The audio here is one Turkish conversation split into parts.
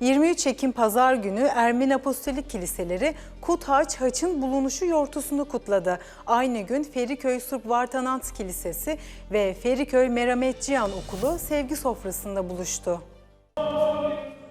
23 Ekim Pazar günü Ermeni Apostolik Kiliseleri Kuthaç Haç'ın bulunuşu yortusunu kutladı. Aynı gün Feriköy Surp Vartanant Kilisesi ve Feriköy Merametciyan Okulu sevgi sofrasında buluştu.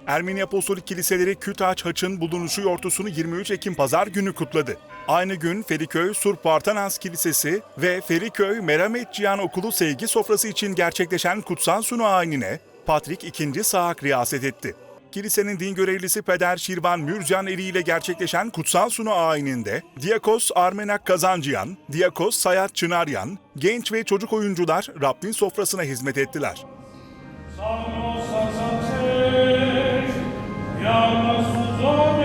Ermeni Apostolik Kiliseleri Kütaç Haç'ın bulunuşu yortusunu 23 Ekim Pazar günü kutladı. Aynı gün Feriköy Surp Vartanans Kilisesi ve Feriköy Meramet Cihan Okulu sevgi sofrası için gerçekleşen kutsal sunu ayinine Patrik II. Saak riyaset etti. Kilisenin din görevlisi Peder Şirvan Mürcan Eri ile gerçekleşen kutsal sunu ayininde Diakos Armenak Kazancıyan, Diakos Sayat Çınaryan, genç ve çocuk oyuncular Rabbin sofrasına hizmet ettiler. Günün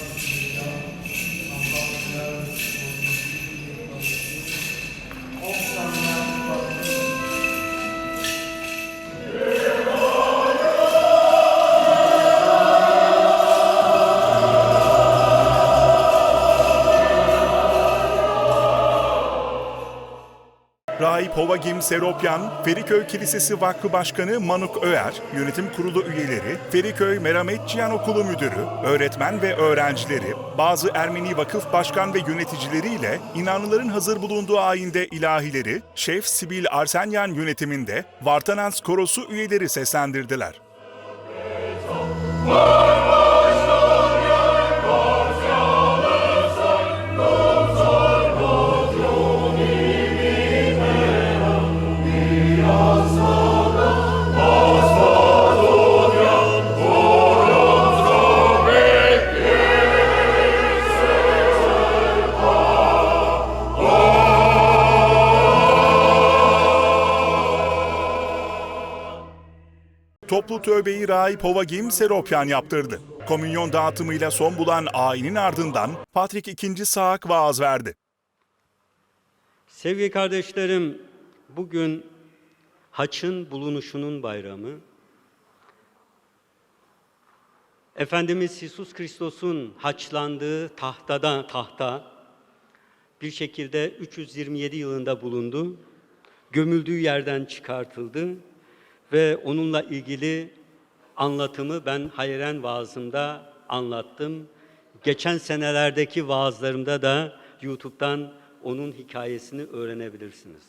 Rahip Hovagim Seropyan, Feriköy Kilisesi Vakfı Başkanı Manuk Öer, yönetim kurulu üyeleri, Feriköy Merametçiyan Okulu Müdürü, öğretmen ve öğrencileri, bazı Ermeni vakıf başkan ve yöneticileriyle inanlıların hazır bulunduğu ayinde ilahileri, Şef Sibil Arsenyan yönetiminde Vartanans Korosu üyeleri seslendirdiler. Toplu tövbeyi Rahip Hovagim Seropyan yaptırdı. Komünyon dağıtımıyla son bulan ayinin ardından Patrik II. Saak vaaz verdi. Sevgili kardeşlerim, bugün haçın bulunuşunun bayramı. Efendimiz İsus Kristos'un haçlandığı tahtada, tahta bir şekilde 327 yılında bulundu. Gömüldüğü yerden çıkartıldı ve onunla ilgili anlatımı ben hayren vaazımda anlattım. Geçen senelerdeki vaazlarımda da YouTube'dan onun hikayesini öğrenebilirsiniz.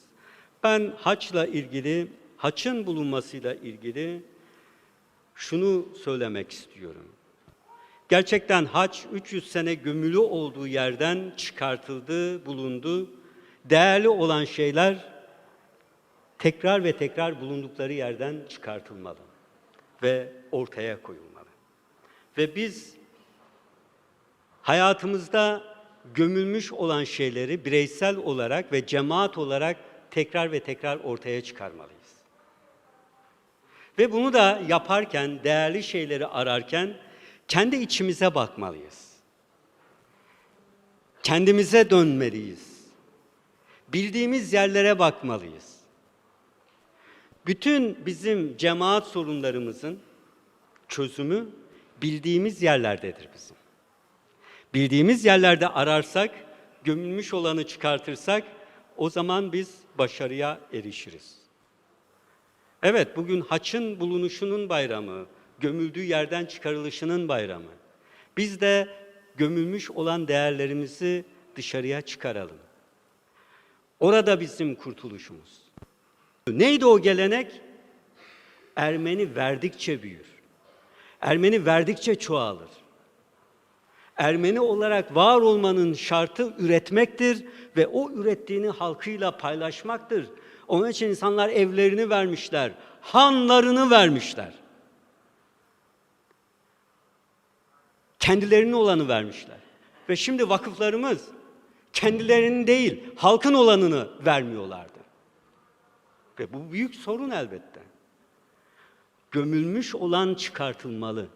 Ben haçla ilgili, haçın bulunmasıyla ilgili şunu söylemek istiyorum. Gerçekten haç 300 sene gömülü olduğu yerden çıkartıldı, bulundu. Değerli olan şeyler tekrar ve tekrar bulundukları yerden çıkartılmalı ve ortaya koyulmalı. Ve biz hayatımızda gömülmüş olan şeyleri bireysel olarak ve cemaat olarak tekrar ve tekrar ortaya çıkarmalıyız. Ve bunu da yaparken, değerli şeyleri ararken kendi içimize bakmalıyız. Kendimize dönmeliyiz. Bildiğimiz yerlere bakmalıyız. Bütün bizim cemaat sorunlarımızın çözümü bildiğimiz yerlerdedir bizim. Bildiğimiz yerlerde ararsak, gömülmüş olanı çıkartırsak o zaman biz başarıya erişiriz. Evet, bugün haçın bulunuşunun bayramı, gömüldüğü yerden çıkarılışının bayramı. Biz de gömülmüş olan değerlerimizi dışarıya çıkaralım. Orada bizim kurtuluşumuz. Neydi o gelenek? Ermeni verdikçe büyür. Ermeni verdikçe çoğalır. Ermeni olarak var olmanın şartı üretmektir ve o ürettiğini halkıyla paylaşmaktır. Onun için insanlar evlerini vermişler, hanlarını vermişler. Kendilerine olanı vermişler. Ve şimdi vakıflarımız kendilerinin değil, halkın olanını vermiyorlardı. Ve bu büyük sorun elbette. Gömülmüş olan çıkartılmalı.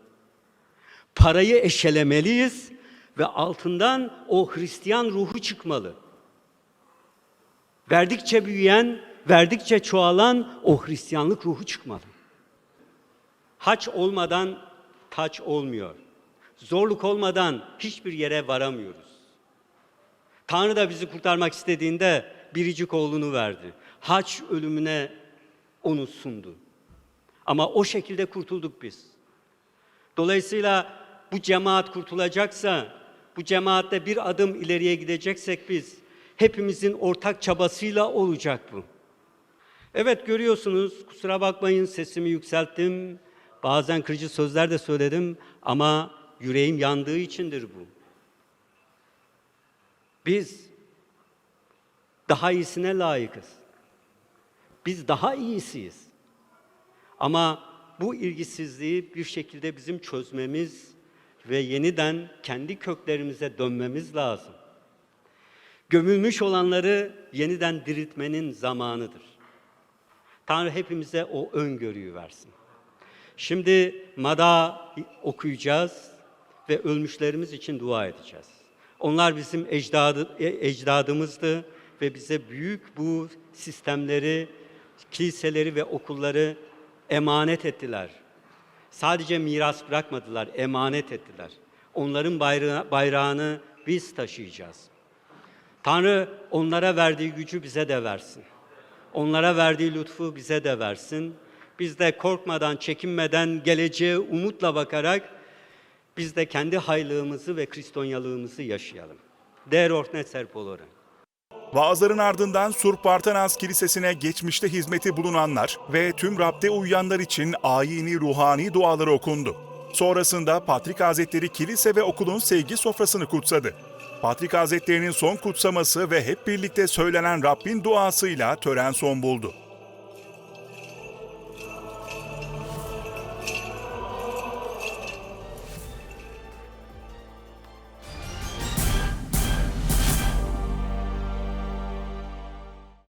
Parayı eşelemeliyiz ve altından o Hristiyan ruhu çıkmalı. Verdikçe büyüyen, verdikçe çoğalan o Hristiyanlık ruhu çıkmalı. Haç olmadan taç olmuyor. Zorluk olmadan hiçbir yere varamıyoruz. Tanrı da bizi kurtarmak istediğinde biricik oğlunu verdi. Haç ölümüne onu sundu. Ama o şekilde kurtulduk biz. Dolayısıyla bu cemaat kurtulacaksa, bu cemaatte bir adım ileriye gideceksek biz, hepimizin ortak çabasıyla olacak bu. Evet görüyorsunuz, kusura bakmayın sesimi yükselttim, bazen kırıcı sözler de söyledim ama yüreğim yandığı içindir bu. Biz daha iyisine layıkız. Biz daha iyisiyiz. Ama bu ilgisizliği bir şekilde bizim çözmemiz ve yeniden kendi köklerimize dönmemiz lazım. Gömülmüş olanları yeniden diriltmenin zamanıdır. Tanrı hepimize o öngörüyü versin. Şimdi Mada okuyacağız ve ölmüşlerimiz için dua edeceğiz. Onlar bizim ecdadı, e- ecdadımızdı ve bize büyük bu sistemleri, kiliseleri ve okulları emanet ettiler. Sadece miras bırakmadılar, emanet ettiler. Onların bayrağı, bayrağını biz taşıyacağız. Tanrı onlara verdiği gücü bize de versin. Onlara verdiği lütfu bize de versin. Biz de korkmadan, çekinmeden, geleceğe umutla bakarak biz de kendi haylığımızı ve kristonyalığımızı yaşayalım. Der ordnet serpolore. Vaazların ardından Surp Bartanaz Kilisesi'ne geçmişte hizmeti bulunanlar ve tüm Rab'de uyuyanlar için ayini ruhani duaları okundu. Sonrasında Patrik Hazretleri kilise ve okulun sevgi sofrasını kutsadı. Patrik Hazretleri'nin son kutsaması ve hep birlikte söylenen Rabbin duasıyla tören son buldu.